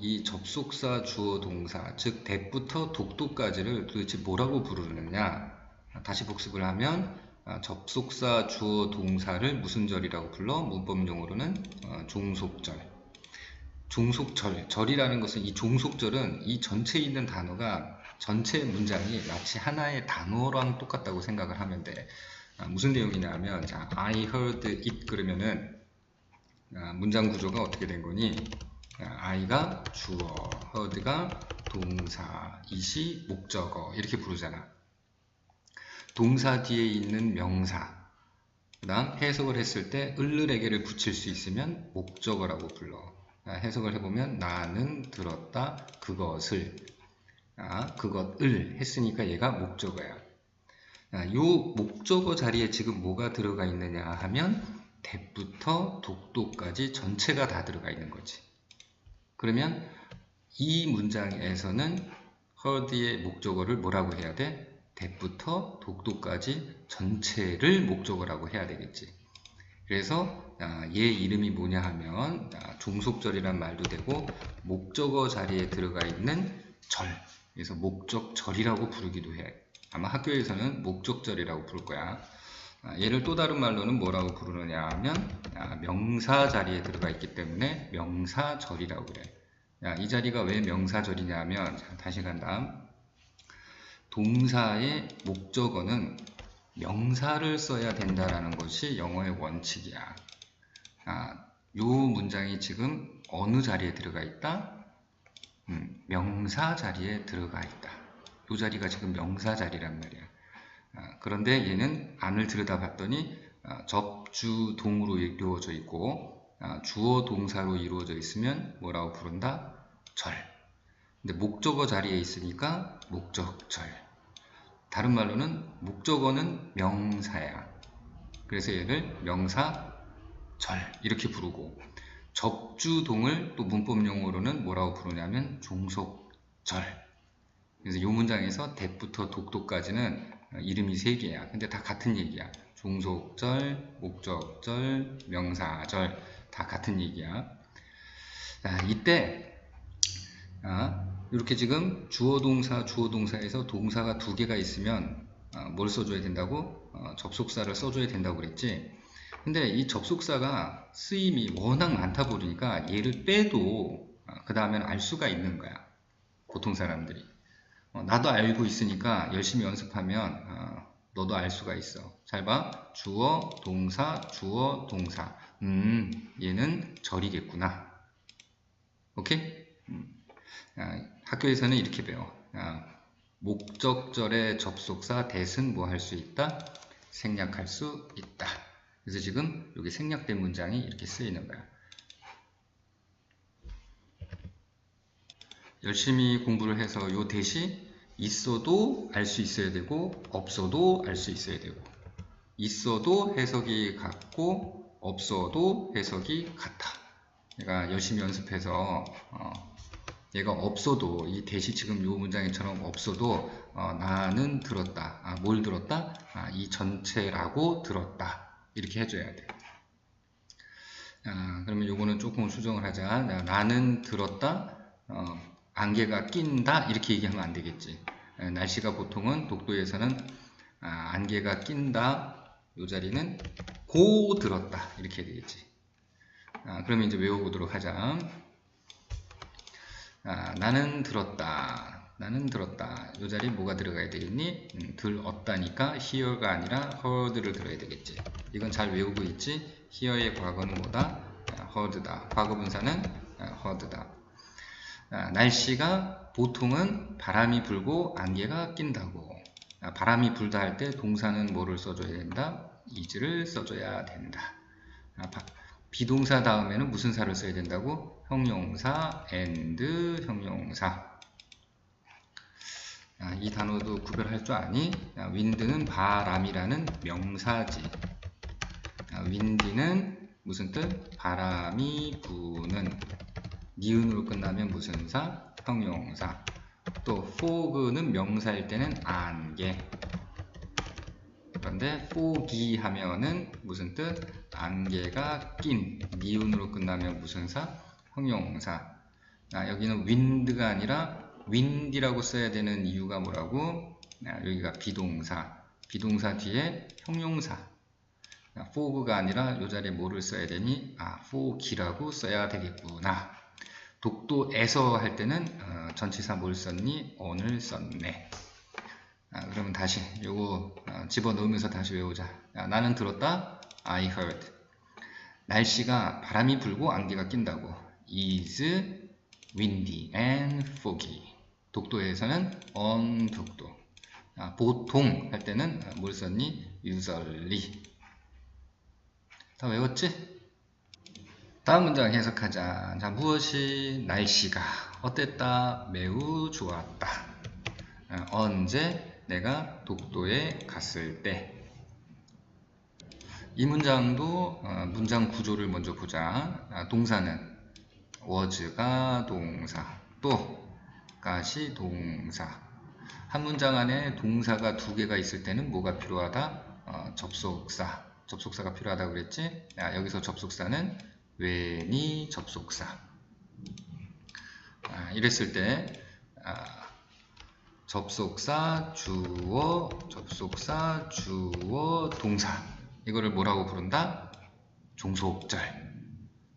이 접속사 주어 동사 즉 that부터 독도까지를 도대체 뭐라고 부르느냐? 다시 복습을 하면 아, 접속사 주어 동사를 무슨 절이라고 불러? 문법 용어로는 어, 종속절. 종속절. 절이라는 것은 이 종속절은 이 전체에 있는 단어가 전체 문장이 마치 하나의 단어랑 똑같다고 생각을 하면 돼. 아, 무슨 내용이냐 하면 자 I heard it 그러면은 아, 문장 구조가 어떻게 된 거니 I가 주어, heard가 동사, it이 목적어 이렇게 부르잖아. 동사 뒤에 있는 명사 그 다음 해석을 했을 때 을르레게를 붙일 수 있으면 목적어라고 불러. 아, 해석을 해보면 나는 들었다 그것을 아, 그것을 했으니까 얘가 목적어야. 아, 요 목적어 자리에 지금 뭐가 들어가 있느냐 하면 대부터 독도까지 전체가 다 들어가 있는 거지. 그러면 이 문장에서는 heard의 목적어를 뭐라고 해야 돼? that부터 독도까지 전체를 목적어라고 해야 되겠지. 그래서 아, 얘 이름이 뭐냐 하면 아, 종속절이란 말도 되고 목적어 자리에 들어가 있는 절 그래서 목적절이라고 부르기도 해. 아마 학교에서는 목적절이라고 부를 거야. 아, 얘를 또 다른 말로는 뭐라고 부르느냐 하면 아, 명사 자리에 들어가 있기 때문에 명사절이라고 그래. 야, 이 자리가 왜 명사절이냐 하면 자, 다시 간다. 동사의 목적어는 명사를 써야 된다라는 것이 영어의 원칙이야. 아, 요 문장이 지금 어느 자리에 들어가 있다? 음, 명사 자리에 들어가 있다. 요 자리가 지금 명사 자리란 말이야. 아, 그런데 얘는 안을 들여다봤더니 아, 접주동으로 이루어져 있고 아, 주어 동사로 이루어져 있으면 뭐라고 부른다? 절. 근데 목적어 자리에 있으니까 목적절. 다른 말로는 목적어는 명사야. 그래서 얘를 명사절 이렇게 부르고 접주동을 또 문법 용어로는 뭐라고 부르냐면 종속절. 그래서 이 문장에서 대부터 독도까지는 이름이 세 개야. 근데 다 같은 얘기야. 종속절, 목적절, 명사절 다 같은 얘기야. 자, 이때 아, 이렇게 지금 주어 동사, 주어 동사에서 동사가 두 개가 있으면 어, 뭘 써줘야 된다고? 어, 접속사를 써줘야 된다고 그랬지. 근데 이 접속사가 쓰임이 워낙 많다 보니까 얘를 빼도 어, 그 다음에는 알 수가 있는 거야. 보통 사람들이. 어, 나도 알고 있으니까 열심히 연습하면 어, 너도 알 수가 있어. 잘 봐. 주어, 동사, 주어, 동사. 음, 얘는 절이겠구나. 오케이? 음. 아, 학교에서는 이렇게 배워. 아, 목적절의 접속사 대은 뭐할 수 있다? 생략할 수 있다. 그래서 지금 여기 생략된 문장이 이렇게 쓰이는 거야. 열심히 공부를 해서 요 대시 있어도 알 수 있어야 되고 없어도 알 수 있어야 되고 있어도 해석이 같고 없어도 해석이 같아. 내가 열심히 연습해서 어, 얘가 없어도 이 대시 지금 요 문장처럼 없어도 어, 나는 들었다. 아, 뭘 들었다? 아, 이 전체라고 들었다. 이렇게 해줘야 돼. 아, 그러면 요거는 조금 수정을 하자. 나는 들었다. 어, 안개가 낀다. 이렇게 얘기하면 안 되겠지. 에, 날씨가 보통은 독도에서는 아, 안개가 낀다. 요 자리는 고 들었다. 이렇게 해야 되겠지. 아, 그러면 이제 외워보도록 하자. 아, 나는 들었다. 나는 들었다. 이 자리에 뭐가 들어가야 되겠니? 음, 들었다니까 hear가 아니라 heard를 들어야 되겠지. 이건 잘 외우고 있지? hear의 과거는 뭐다? 아, heard다. 과거 분사는 아, heard다. 아, 날씨가 보통은 바람이 불고 안개가 낀다고. 아, 바람이 불다 할 때 동사는 뭐를 써줘야 된다? is를 써줘야 된다. 아, 바, 비동사 다음에는 무슨 사를 써야 된다고? 형용사, and 형용사. 아, 이 단어도 구별할 줄 아니? 아, wind는 바람이라는 명사지. 아, wind는 무슨 뜻? 바람이 부는. 니은으로 끝나면 무슨 사? 형용사. 또 fog는 명사일 때는 안개. 그런데 fog이 하면은 무슨 뜻? 안개가 낀. 니은으로 끝나면 무슨 사? 형용사. 아, 여기는 wind가 아니라 wind이라고 써야 되는 이유가 뭐라고? 아, 여기가 비동사. 비동사 뒤에 형용사. 아, fog가 아니라 이 자리에 뭐를 써야 되니? 아, fog이라고 써야 되겠구나. 독도에서 할 때는 어, 전치사 뭘 썼니? on을 썼네. 아, 그러면 다시 요거 어, 집어넣으면서 다시 외우자. 아, 나는 들었다. I heard. 날씨가 바람이 불고 안개가 낀다고. is windy and foggy. 독도에서는 on 독도. 아, 보통 할 때는 아, 뭘 썼니? usually. 다 외웠지? 다음 문장 해석하자. 자, 무엇이 날씨가 어땠다? 매우 좋았다. 아, 언제 내가 독도에 갔을 때. 이 문장도 어, 문장 구조를 먼저 보자. 아, 동사는 was가 동사, 또 가시 동사. 한 문장 안에 동사가 두 개가 있을 때는 뭐가 필요하다? 어, 접속사. 접속사가 필요하다고 그랬지? 아, 여기서 접속사는 when이 접속사. 아, 이랬을 때 아, 접속사, 주어, 접속사, 주어, 동사. 이거를 뭐라고 부른다? 종속절.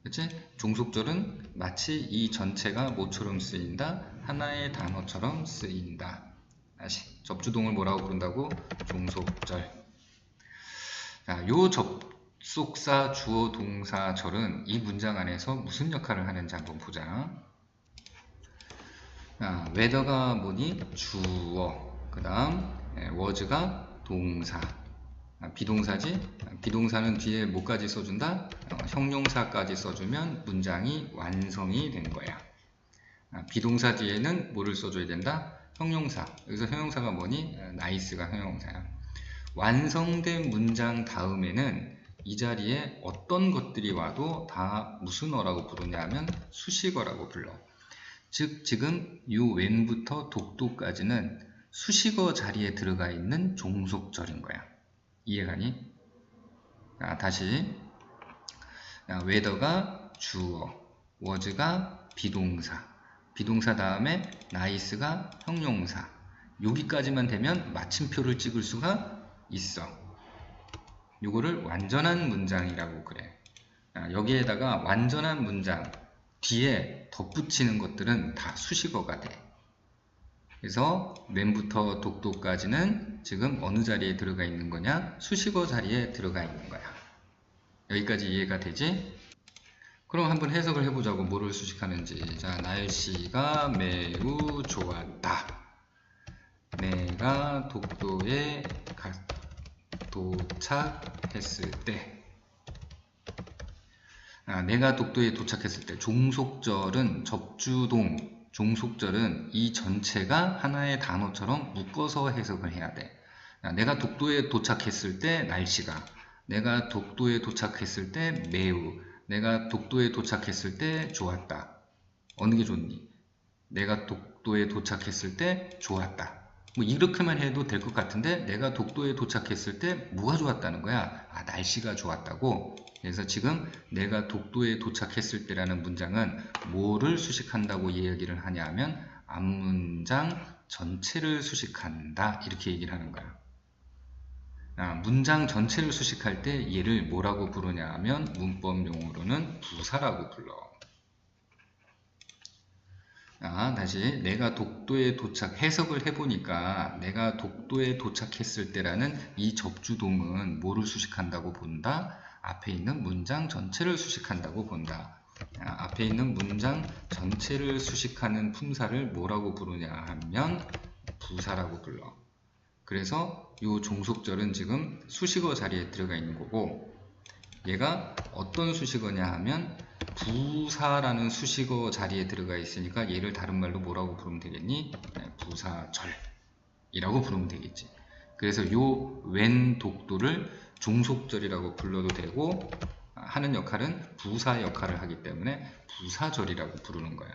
그치? 종속절은 마치 이 전체가 뭐처럼 쓰인다? 하나의 단어처럼 쓰인다. 다시 접주동을 뭐라고 부른다고? 종속절. 자, 요 접 속사, 주어, 동사, 절은 이 문장 안에서 무슨 역할을 하는지 한번 보자. 아, 웨더가 뭐니? 주어. 그 다음, was가 동사. 아, 비동사지? 아, 비동사는 뒤에 뭐까지 써준다? 어, 형용사까지 써주면 문장이 완성이 된 거야. 아, 비동사 뒤에는 뭐를 써줘야 된다? 형용사. 여기서 형용사가 뭐니? 아, 나이스가 형용사야. 완성된 문장 다음에는 이 자리에 어떤 것들이 와도 다 무슨 어라고 부르냐면 수식어라고 불러. 즉 지금 요 웬부터 독도까지는 수식어 자리에 들어가 있는 종속절인 거야. 이해가니? 아, 다시 아, 웨더가 주어, was가 비동사, 비동사 다음에 nice가 형용사. 여기까지만 되면 마침표를 찍을 수가 있어. 요거를 완전한 문장이라고 그래. 아, 여기에다가 완전한 문장 뒤에 덧붙이는 것들은 다 수식어가 돼. 그래서 맨부터 독도까지는 지금 어느 자리에 들어가 있는 거냐? 수식어 자리에 들어가 있는 거야. 여기까지 이해가 되지? 그럼 한번 해석을 해보자고 뭐를 수식하는지. 자, 날씨가 매우 좋았다. 내가 독도에 가, 도착했을 때 아, 내가 독도에 도착했을 때 종속절은 접주동 종속절은 이 전체가 하나의 단어처럼 묶어서 해석을 해야 돼. 아, 내가 독도에 도착했을 때 날씨가 내가 독도에 도착했을 때 매우 내가 독도에 도착했을 때 좋았다. 어느 게 좋니? 내가 독도에 도착했을 때 좋았다. 뭐 이렇게만 해도 될 것 같은데 내가 독도에 도착했을 때 뭐가 좋았다는 거야? 아 날씨가 좋았다고? 그래서 지금 내가 독도에 도착했을 때라는 문장은 뭐를 수식한다고 이야기를 하냐 하면 앞문장 전체를 수식한다 이렇게 얘기를 하는 거야. 아, 문장 전체를 수식할 때 얘를 뭐라고 부르냐 하면 문법 용어로는 부사라고 불러. 아, 다시 내가 독도에 도착 해석을 해보니까 내가 독도에 도착했을 때라는 이 접주동은 뭐를 수식한다고 본다? 앞에 있는 문장 전체를 수식한다고 본다. 아, 앞에 있는 문장 전체를 수식하는 품사를 뭐라고 부르냐 하면 부사라고 불러. 그래서 이 종속절은 지금 수식어 자리에 들어가 있는 거고 얘가 어떤 수식어냐 하면 부사라는 수식어 자리에 들어가 있으니까 얘를 다른 말로 뭐라고 부르면 되겠니? 네, 부사절이라고 부르면 되겠지. 그래서 요웬 독도를 종속절이라고 불러도 되고 하는 역할은 부사 역할을 하기 때문에 부사절이라고 부르는 거야.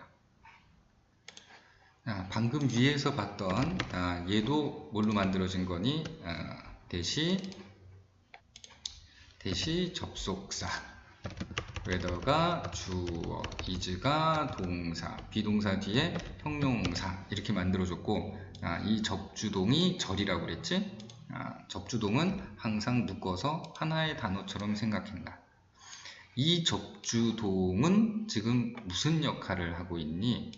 아, 방금 위에서 봤던 아, 얘도 뭘로 만들어진 거니? 아, 대시 대시 접속사 whether가 주어, is가 동사, 비동사 뒤에 형용사 이렇게 만들어줬고 아, 이 접주동이 절이라고 그랬지? 아, 접주동은 항상 묶어서 하나의 단어처럼 생각한다. 이 접주동은 지금 무슨 역할을 하고 있니?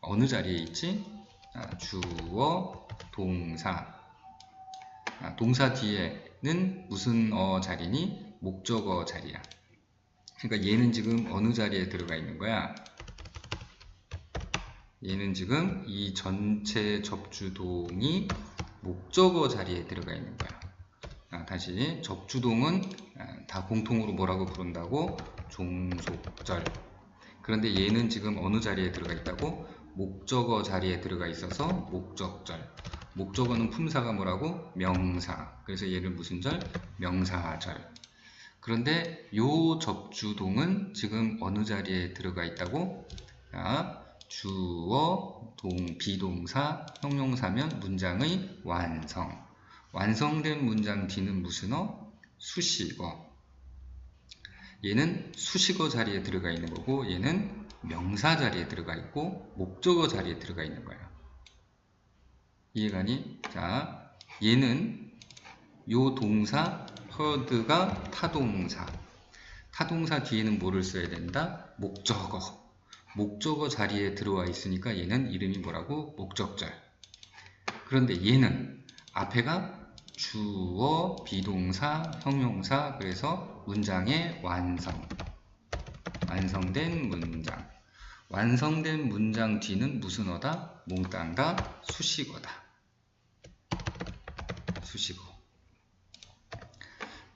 어느 자리에 있지? 아, 주어, 동사. 아, 동사 뒤에는 무슨 어 자리니? 목적어 자리야. 그러니까 얘는 지금 어느 자리에 들어가 있는 거야? 얘는 지금 이 전체 접주동이 목적어 자리에 들어가 있는 거야. 아, 다시 접주동은 아, 다 공통으로 뭐라고 부른다고? 종속절. 그런데 얘는 지금 어느 자리에 들어가 있다고? 목적어 자리에 들어가 있어서 목적절. 목적어는 품사가 뭐라고? 명사. 그래서 얘를 무슨 절? 명사절. 그런데 요 접주동은 지금 어느 자리에 들어가 있다고? 자, 주어, 동, 비동사, 형용사면 문장의 완성. 완성된 문장 뒤는 무슨 어? 수식어. 얘는 수식어 자리에 들어가 있는 거고 얘는 명사 자리에 들어가 있고 목적어 자리에 들어가 있는 거예요. 이해가니? 자, 얘는 요 동사 heard가 타동사. 타동사 뒤에는 뭐를 써야 된다? 목적어. 목적어 자리에 들어와 있으니까 얘는 이름이 뭐라고? 목적절. 그런데 얘는 앞에가 주어, 비동사, 형용사, 그래서 문장의 완성. 완성된 문장. 완성된 문장 뒤는 무슨 어다? 몽땅다 수식어다. 수식어.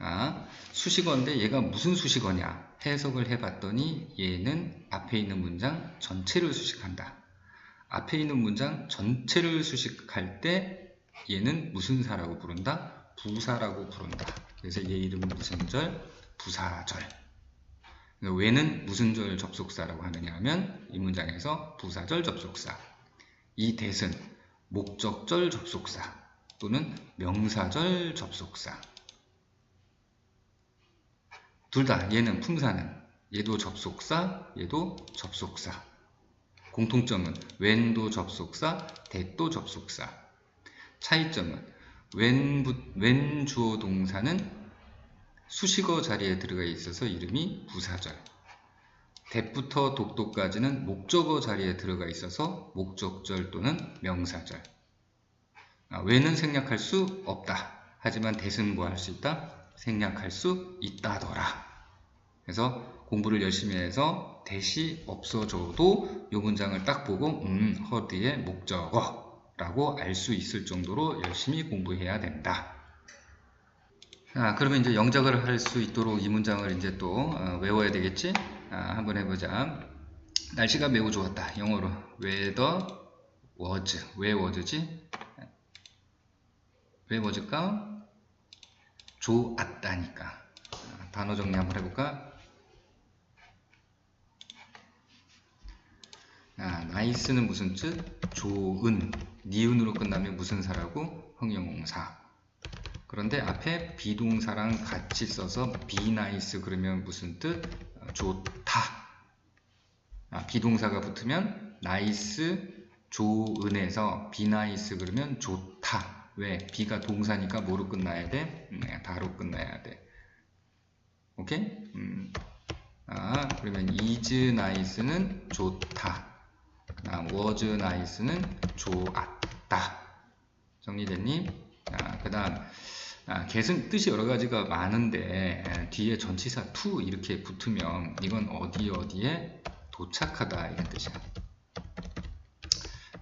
아, 수식어인데 얘가 무슨 수식어냐? 해석을 해봤더니 얘는 앞에 있는 문장 전체를 수식한다. 앞에 있는 문장 전체를 수식할 때 얘는 무슨 사라고 부른다? 부사라고 부른다. 그래서 얘 이름은 무슨 절? 부사절. 왜는 무슨 절 접속사라고 하느냐 하면 이 문장에서 부사절 접속사. 이 대은 목적절 접속사 또는 명사절 접속사. 둘 다 얘는 품사는 얘도 접속사, 얘도 접속사. 공통점은 when도 접속사, that도 접속사. 차이점은 when, when 주어 동사는 수식어 자리에 들어가 있어서 이름이 부사절. that부터 독도까지는 목적어 자리에 들어가 있어서 목적절 또는 명사절. 아, when은 생략할 수 없다. 하지만 that은 뭐할수 있다? 생략할 수 있다더라. 그래서 공부를 열심히 해서 대시 없어져도 이 문장을 딱 보고 음 허드의 목적어 라고 알 수 있을 정도로 열심히 공부해야 된다. 자, 그러면 이제 영작을 할 수 있도록 이 문장을 이제 또 어, 외워야 되겠지? 아, 한번 해보자. 날씨가 매우 좋았다. 영어로 weather was 왜 was지? 왜 was일까? 좋았다니까. 아, 단어 정리 한번 해볼까? 아, 나이스는 무슨 뜻? 좋은. 니은으로 끝나면 무슨 사라고? 형용사. 그런데 앞에 비동사랑 같이 써서 be nice 그러면 무슨 뜻? 어, 좋다. 아, 비동사가 붙으면 nice, 좋은에서 nice 그러면 좋다. 왜? 비가 동사니까 뭐로 끝나야 돼? 음, 다로 끝나야 돼. 오케이? 음. 아, 그러면 is nice는 좋다. 다음 was nice는 좋았다. 정리됐니? 아, 그 다음 아, get은 뜻이 여러 가지가 많은데 에, 뒤에 전치사 to 이렇게 붙으면 이건 어디 어디에 도착하다 이런 뜻이야.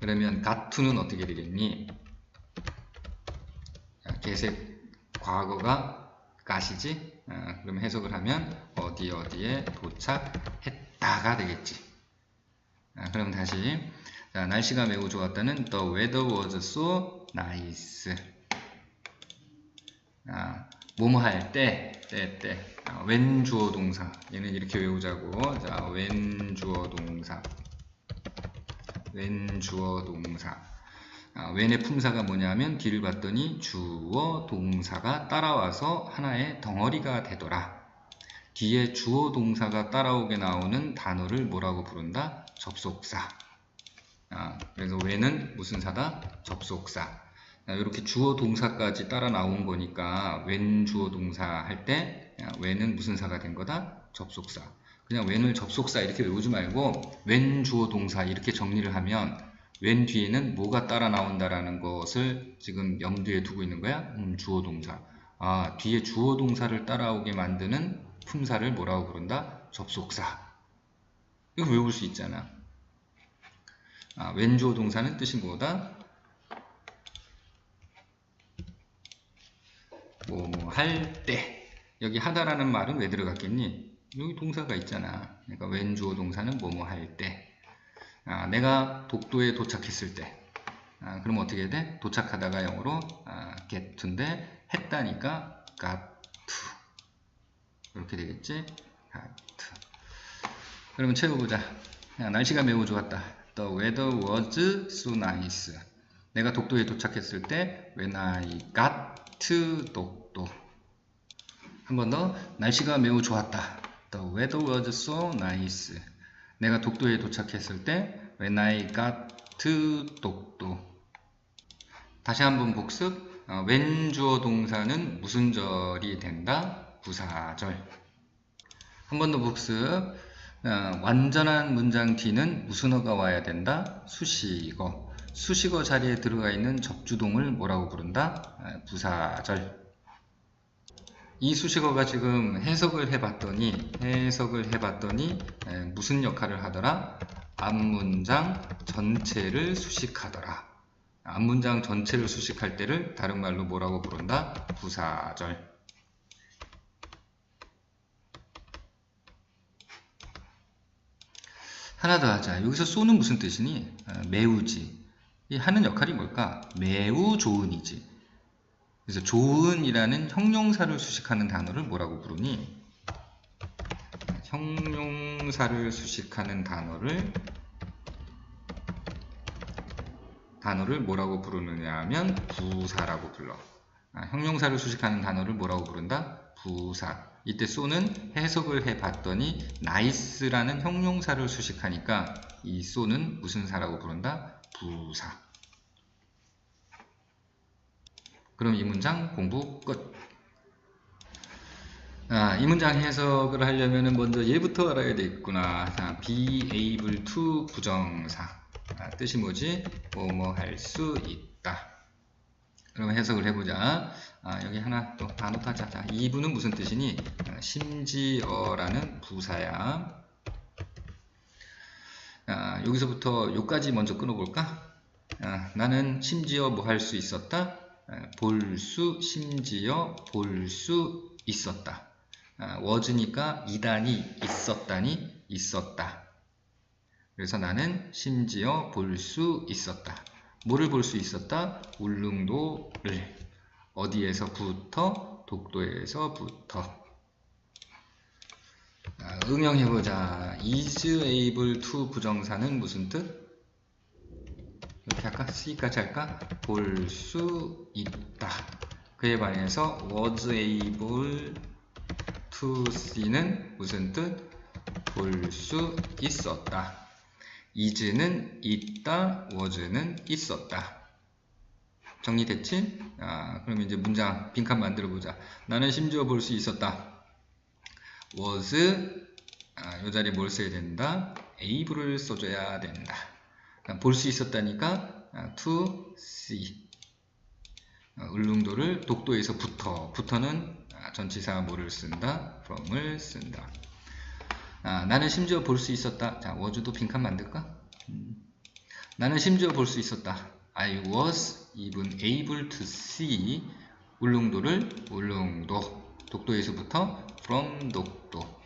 그러면 got to는 어떻게 되겠니? Get의 과거가 got이지? 아, 그럼 해석을 하면 어디 어디에 도착했다가 되겠지. 아, 그럼 다시 자, 날씨가 매우 좋았다는 The weather was so nice. 아, 뭐뭐 할 때, 때, 때. 아, when 주어 동사. 얘는 이렇게 외우자고. 자, when 주어 동사. when 주어 동사. 아, when의 품사가 뭐냐면 뒤를 봤더니 주어 동사가 따라와서 하나의 덩어리가 되더라. 뒤에 주어 동사가 따라오게 나오는 단어를 뭐라고 부른다? 접속사. 아, 그래서 왜는 무슨 사다? 접속사. 아, 이렇게 주어 동사까지 따라 나온 거니까 웬 주어 동사 할때 왜는 무슨 사가 된 거다? 접속사. 그냥 웬을 접속사 이렇게 외우지 말고 웬 주어 동사 이렇게 정리를 하면 웬 뒤에는 뭐가 따라 나온다라는 것을 지금 염두에 두고 있는 거야? 음, 주어 동사. 아, 뒤에 주어 동사를 따라오게 만드는 품사를 뭐라고 부른다? 접속사. 이거 외울 수 있잖아. 아, 웬 주어 동사는 뜻이 뭐다? 뭐, 뭐, 할 때. 여기 하다라는 말은 왜 들어갔겠니? 여기 동사가 있잖아. 그러니까 웬 주어 동사는 뭐뭐 할 때. 아, 내가 독도에 도착했을 때. 아, 그럼 어떻게 돼? 도착하다가 영어로 아, get to인데 했다니까 got to. 이렇게 되겠지? got to. 그러면 채워보자. 야, 날씨가 매우 좋았다. The weather was so nice. 내가 독도에 도착했을 때 when I got to 독도. 한 번 더. 날씨가 매우 좋았다. The weather was so nice. 내가 독도에 도착했을 때 when I got to 독도. 다시 한번 복습. 어, when 주어 동사는 무슨 절이 된다? 부사절. 한 번 더 복습. 어, 완전한 문장 뒤는 무슨 어가 와야 된다? 수식어. 수식어 자리에 들어가 있는 접주동을 뭐라고 부른다? 어, 부사절. 이 수식어가 지금 해석을 해봤더니 해석을 해봤더니 에, 무슨 역할을 하더라? 앞문장 전체를 수식하더라. 앞문장 전체를 수식할 때를 다른 말로 뭐라고 부른다? 부사절. 하나 더 하자. 여기서 쏘는 무슨 뜻이니? 아, 매우지. 이 하는 역할이 뭘까? 매우 좋은이지. 그래서 좋은이라는 형용사를 수식하는 단어를 뭐라고 부르니? 형용사를 수식하는 단어를 단어를 뭐라고 부르느냐 하면 부사라고 불러. 아, 형용사를 수식하는 단어를 뭐라고 부른다? 부사. 이때 쏘는 해석을 해봤더니 나이스라는 형용사를 수식하니까 이 쏘는 무슨 사라고 부른다? 부사. 그럼 이 문장 공부 끝. 아, 이 문장 해석을 하려면 먼저 얘부터 알아야 되겠구나. 자, be able to 부정사. 아, 뜻이 뭐지? 뭐뭐 할 수 있다. 그러면 해석을 해보자. 아, 여기 하나 또 반복하자. 자, 2부는 무슨 뜻이니? 아, 심지어라는 부사야. 아, 여기서부터 요까지 먼저 끊어볼까? 아, 나는 심지어 뭐 할 수 있었다? 아, 볼 수, 심지어 볼 수 있었다. 아, was니까 이다니, 있었다니, 있었다. 그래서 나는 심지어 볼 수 있었다. 뭐를 볼 수 있었다? 울릉도를. 어디에서부터? 독도에서부터. 아, 응용해보자. is able to 부정사는 무슨 뜻? 이렇게 할까? C까지 할까? 볼 수 있다. 그에 반해서 was able to see는 무슨 뜻? 볼 수 있었다. is는 있다, was는 있었다. 정리됐지? 아, 그럼 이제 문장 빈칸 만들어 보자. 나는 심지어 볼 수 있었다. was 아, 이 자리에 뭘 써야 된다? able을 써줘야 된다. 볼 수 있었다니까 아, to see 아, 울릉도를 독도에서부터 부터는 아, 전치사 뭐를 쓴다? from을 쓴다. 아, 나는 심지어 볼 수 있었다. 자, was도 빈칸 만들까? 음. 나는 심지어 볼 수 있었다. I was even able to see 울릉도를 울릉도 독도에서부터 from 독도